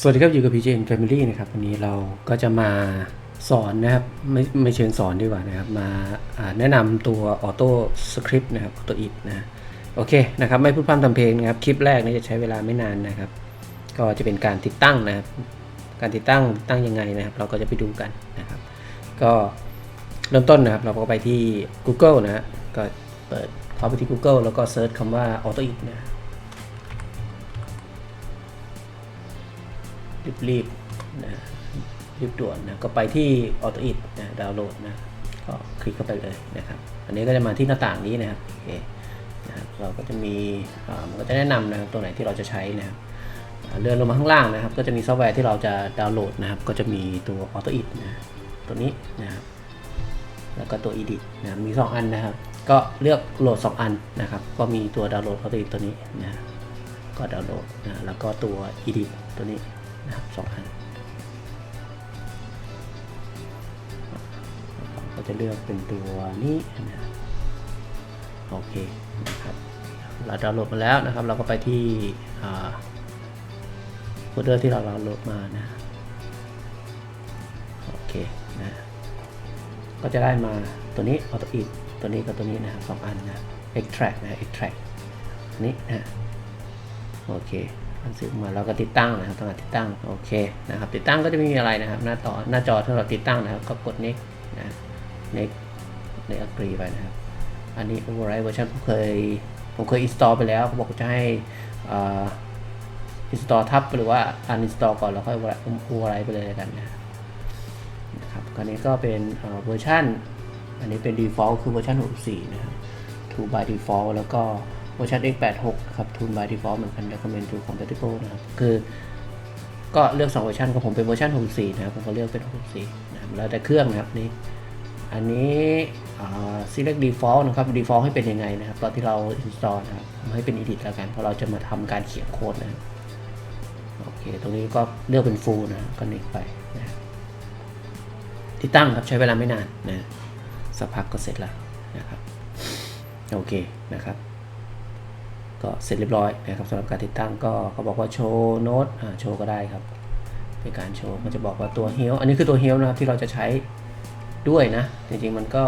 สวัสดีครับอยู่กับ PJN Family นะครับวันนี้เราก็จะมาสอนนะครับไม่ไม่เชิงสอนดีกว่านะครับ มาแนะนำตัว Auto Script นะครับตัวอิดนะโอเคนะครับไม่พูดพร่ำทำเพลงนะครับ คลิปแรกนี้จะใช้เวลาไม่นานนะครับ ก็จะเป็นการติดตั้งนะครับ การติดตั้งตั้งยังไงนะครับ เราก็จะไปดูกันนะครับ ก็เริ่มต้นนะครับ เราก็ไปที่ Google นะฮะก็เปิดเข้าไปที่ Google แล้วก็เซิร์ชคำว่า Auto It นะ รีบๆนะรีบด่วนนะก็ไปที่ Auto It นะดาวน์โหลดนะก็คลิกเข้าไปเลยนะครับอันนี้ก็จะมาที่หน้าต่างนี้นะครับโอเคนะครับเราก็จะมีมันก็จะแนะนำนะครับตัวไหนที่เราจะใช้นะครับเลื่อนลงมาข้างล่างนะครับ ก็จะมีซอฟต์แวร์ที่เราจะดาวน์โหลดนะครับ ก็จะมีตัว Auto It นะตัวนี้นะครับแล้วก็ตัว edit นะมี 2 อันนะครับ ก็เลือกโหลด 2 อันนะครับ ก็มีตัวดาวน์โหลด Auto It ตัวนี้นะก็ดาวน์โหลดนะแล้วก็ตัว edit ตัวนี้ นะครับสองอันก็จะเลือกเป็นตัวนี้นะโอเคนะครับเราดาวน์โหลดมาแล้วนะครับ เราก็ไปที่โฟลเดอร์ที่เราดาวน์โหลดมานะโอเคนะก็จะได้มาตัวนี้ Auto It ตัวนี้กับตัวนี้นะครับสองอันนะ extract นะ extract นนี้นะโอเคันซื้อมาเราก็ติดตั้งนะครับต้องการติดตั้งโอเคนะครับติดตั้งก็จะไม่มีอะไรนะครับ หน้าต่อหน้าจอที่เราติดตั้งนะครับ ก็กด next นะ next next agree ไปนะครับ อันนี้ override version ผมเคยผมเคย install ไปแล้วเขาบอกจะให้อ่า install ทับหรือว่า uninstall ก่อนแล้วค่อย override ไปเลยกันนะครับคราวนี้ก็เป็นเอ่อเวอร์ชันอันนี้เป็น default คือเวอร์ชัน64 นะครับ to by default แล้วก็ เวอร์ชัน x86 ครับ to by default เหมือนกัน recommend to compatible นะครับ คือก็เลือก2เวอร์ชันของผมเป็นเวอร์ชัน64นะครับผมก็เลือกเป็น64นะครับแล้วแต่เครื่องนะครับนี่อันนี้อ่า select default นะครับ default ให้เป็นยังไงนะครับ ตอนที่เรา install นะครับให้เป็น edit แล้วกันเพราะเราจะมาทำการเขียนโค้ดนะครับโอเค ตรงนี้ก็เลือกเป็น full นะก็ next ไปนะที่ตั้งครับใช้เวลาไม่นานนะสักพักก็เสร็จแล้วนะครับโอเคนะครับ ก็เสร็จเรียบร้อยนะครับสำหรับการติดตั้งก็เขาบอกว่าโชว์โน้ตอ่าโชว์ก็ได้ครับเป็นการโชว์มันจะบอกว่าตัวเฮลอันนี้คือตัวเฮลนะครับที่เราจะใช้ด้วยนะ จริงๆมันก็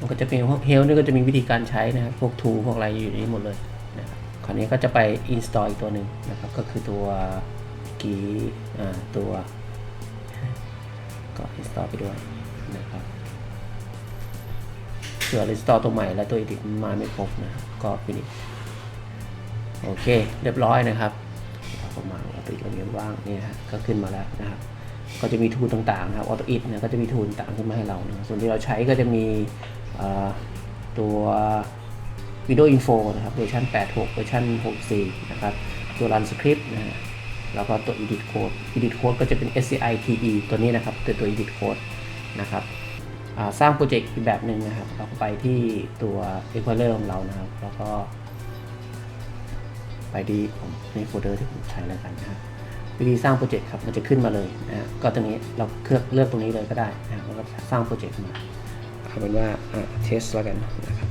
มันก็จะเป็นพวกเฮลนี่ก็จะมีวิธีการใช้นะครับพวกทูพวกอะไรอยู่ในนี้หมดเลยนะครับคราวนี้ก็จะไป install อีกตัวหนึ่งนะครับก็คือตัวกีอ่าตัวก็ install ไปด้วยนะครับเผื่อ install ตัวใหม่แล้วตัว edit มันมาไม่ครบนะครับก็ finish โอเค เรียบร้อยนะครับเราก็มาเอาตัวตรงนี้ว่างนี่นะก็ขึ้นมาแล้วนะครับก็จะมีทูลต่างๆนะครับ auto it นะก็จะมีทูลต่างขึ้นมาให้เรานะส่วนที่เราใช้ก็จะมีตัว Windows Info นะครับเวอร์ชัน86 เวอร์ชัน64 นะครับ ตัว Run Script นะฮะแล้วก็ตัว edit code edit code ก็จะเป็น scite ตัวนี้นะครับเป็นตัว edit code นะครับสร้างโปรเจกต์อีกแบบหนึ่งนะครับ เราก็ไปที่ตัว Explorer ของเรานะครับ แล้วก็ ไปที่ผมในโฟลเดอร์ที่ผมใช้แล้วกันนะครับวิธีสร้างโปรเจกต์ครับมันจะขึ้นมาเลยนะก็ตรงนี้เราเลือกเลือกตรงนี้เลยก็ได้นะครับแล้วก็สร้างโปรเจกต์มาเอาเป็นว่าเทสแล้วกันนะครับ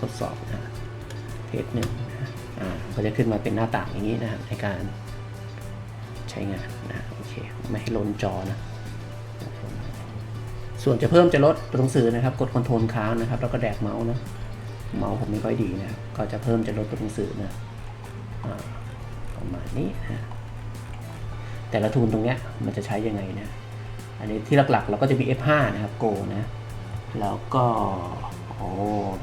ทดสอบนะเทสหนึ่งนะอ่าก็จะขึ้นมาเป็นหน้าต่างอย่างนี้นะครับในการใช้งานนะโอเคไม่ให้ล้นจอนะส่วนจะเพิ่มจะลดตัวหนังสือนะครับ กดคอนโทรลค้างนะครับ แล้วก็แดกเมาส์นะเมาส์ผมไม่ค่อยดีนะครับก็จะเพิ่มจะลดตัวหนังสือนะ ประมาณนี้นะแต่ละทูลตรงเนี้ยมันจะใช้ยังไงนะ อันนี้ที่หลักๆ เราก็จะมี F5 นะครับ Go นะ แล้วก็โอ้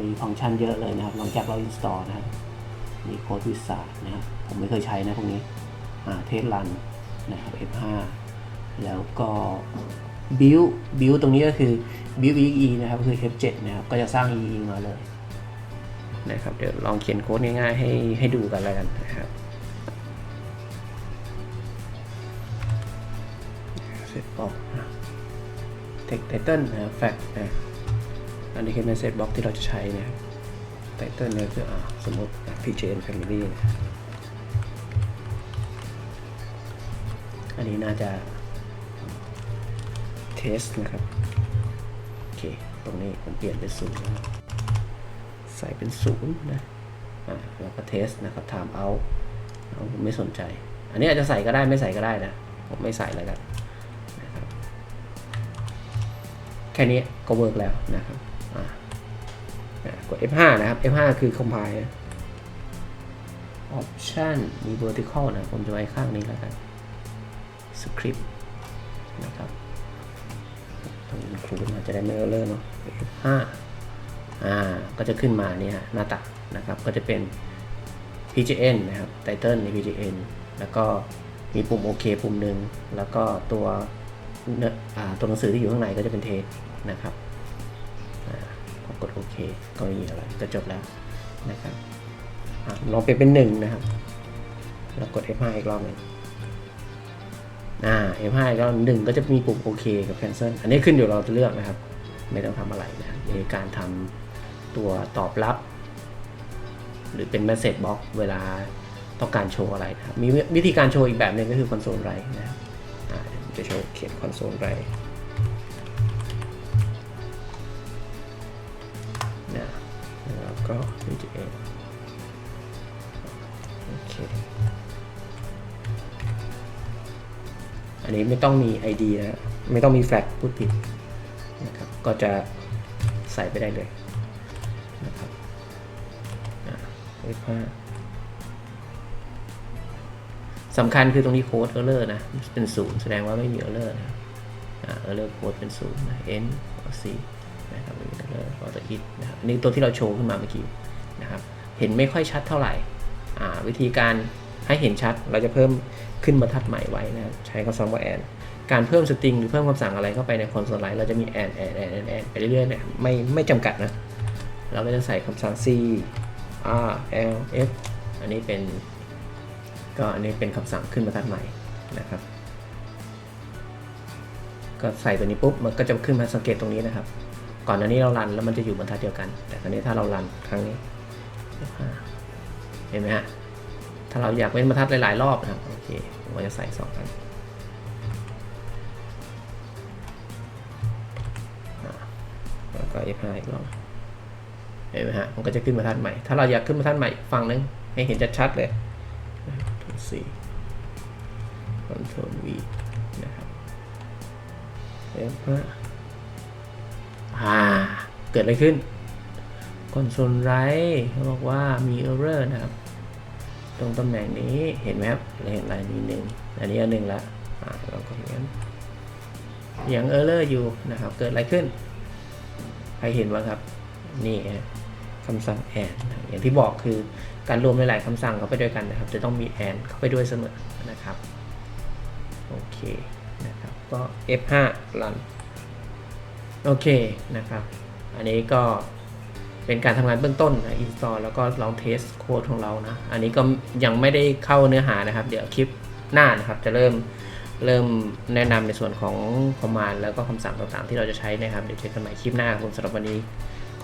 มีฟังก์ชันเยอะเลยนะครับหลังจากเรา install นะครับมีโค้ดวิสานะครับผมไม่เคยใช้นะพวกนี้เทสรันนะครับ F5 แล้วก็ build build ตรงนี้ก็คือ build EE นะครับคือ F7 นะครับ ก็จะสร้าง EE มาเลย นะครับ เดี๋ยวลองเขียนโค้ดง่ายๆให้ให้ดูกันแล้วกันนะครับเสร็จบอกนะ text title นะครับ fact นะอันนี้คือ message box ที่เราจะใช้นะครับ title เนี่ยคืออ่าสมมติ PJN Family นะอันนี้น่าจะเทสนะครับ โอเค ตรงนี้ผมเปลี่ยนเป็นศูนย์ ใส่เป็นศูนย์นะแล้วก็เทสนะครับ time out เอาผมไม่สนใจ อันนี้อาจจะใส่ก็ได้ไม่ใส่ก็ได้นะ ผมไม่ใส่แล้วกันนะครับแค่นี้ก็เวิร์กแล้วนะครับกด F5 นะครับ F5 คือ compile option มี vertical นะ ผมจะไว้ข้างนี้แล้วกัน script นะครับตรงนี้ครูมาจะได้ไม่เออเลอร์เนาะ F5 อ่าก็จะขึ้นมาเนี่ยหน้าตักนะครับก็จะเป็น PGN นะครับ Title ใน PGN แล้วก็มีปุ่มโอเคปุ่มหนึ่งแล้วก็ตัวเอ่าตัวหนังสือที่อยู่ข้างในก็จะเป็นเทสนะครับกดโอเคก็ไม่มีอะไรก็จบแล้วนะครับอลองเปลี่ยนเป็นหนึ่งนะครับ แล้วกด F5 อีกรอบหนึ่งอ่า F5 อีกรอบหนึ่งก็จะมีปุ่มโอเคกับ cancel อันนี้ขึ้นอยู่เราจะเลือกนะครับ ไม่ต้องทำอะไรนะในการทำ ตัวตอบรับ หรือเป็น message box เวลาต้องการโชว์อะไรนะครับมีวิธีการโชว์อีกแบบหนึ่งก็คือ console write นะครับจะโชว์เขียน console write นะแล้วก็ VGA โอเค อันนี้ไม่ต้องมี ID นะ ไม่ต้องมีแฟลกพูดผิดนะครับ ก็จะใส่ไปได้เลย F5 สำคัญคือตรงนี้โค้ดเออร์เลอร์นะ เป็นศูนย์แสดงว่าไม่มีเออร์เลอร์นะเออร์เลอร์โค้ดเป็นศูนย์นะ n c นะครับไม่มีเออร์เลอร์ออโต้อิทนะครับนี่ตัวที่เราโชว์ขึ้นมาเมื่อกี้นะครับ เห็นไม่ค่อยชัดเท่าไหร่วิธีการให้เห็นชัดเราจะเพิ่มขึ้นมาทัดใหม่ไว้นะใช้คำสั่งว่าแอนการเพิ่มสตริงหรือเพิ่มคำสั่งอะไรเข้าไปในคอนโซลไลท์เราจะมี add add add add ไปเรื่อยๆนี่ไม่ไม่จำกัดนะ เราก็จะใส่คำสั่ง c r l f อันนี้เป็นก็อันนี้เป็นคำสั่งขึ้นบรรทัดใหม่นะครับ ก็ใส่ตัวนี้ปุ๊บมันก็จะขึ้นมาสังเกตตรงนี้นะครับ ก่อนอันนี้เรารันแล้วมันจะอยู่บรรทัดเดียวกัน แต่ครั้นี้ถ้าเรารันครั้งนี้เห็นไหมฮะถ้าเราอยากเว้นบรรทัดหลาย ๆ รอบนะครับโอเคผมจะใส่สองอันแล้วก็ F5 อีกรอบ เห็นไหมฮะ มันก็จะขึ้นบรรทัดใหม่ ถ้าเราอยากขึ้นบรรทัดใหม่อีกฝั่งนึงให้เห็นชัดๆเลย Ctrl C Ctrl V นะครับ F5 อ่า เกิดอะไรขึ้นคอนโซลไรเขาบอกว่ามี error นะครับ ตรงตำแหน่งนี้เห็นไหมครับเราเห็นอะไรนี้หนึ่งอันนี้อันหนึ่งละอ่าเราก็เห็นยัง error อยู่นะครับ เกิดอะไรขึ้น ใครเห็นบ้างครับ นี่ฮะ คำสั่ง and อย่างที่บอกคือการรวมหลายๆคำสั่งเข้าไปด้วยกันนะครับ จะต้องมี and เข้าไปด้วยเสมอนะครับโอเคนะครับก็ F5 run โอเคนะครับ อันนี้ก็เป็นการทำงานเบื้องต้นนะ install แล้วก็ลองเทสโค้ดของเรานะ อันนี้ก็ยังไม่ได้เข้าเนื้อหานะครับ เดี๋ยวคลิปหน้านะครับจะเริ่มเริ่มแนะนำในส่วนของ command แล้วก็คำสั่งต่างๆ ที่เราจะใช้นะครับ เดี๋ยวเจอกันใหม่คลิปหน้าครับผมสำหรับวันนี้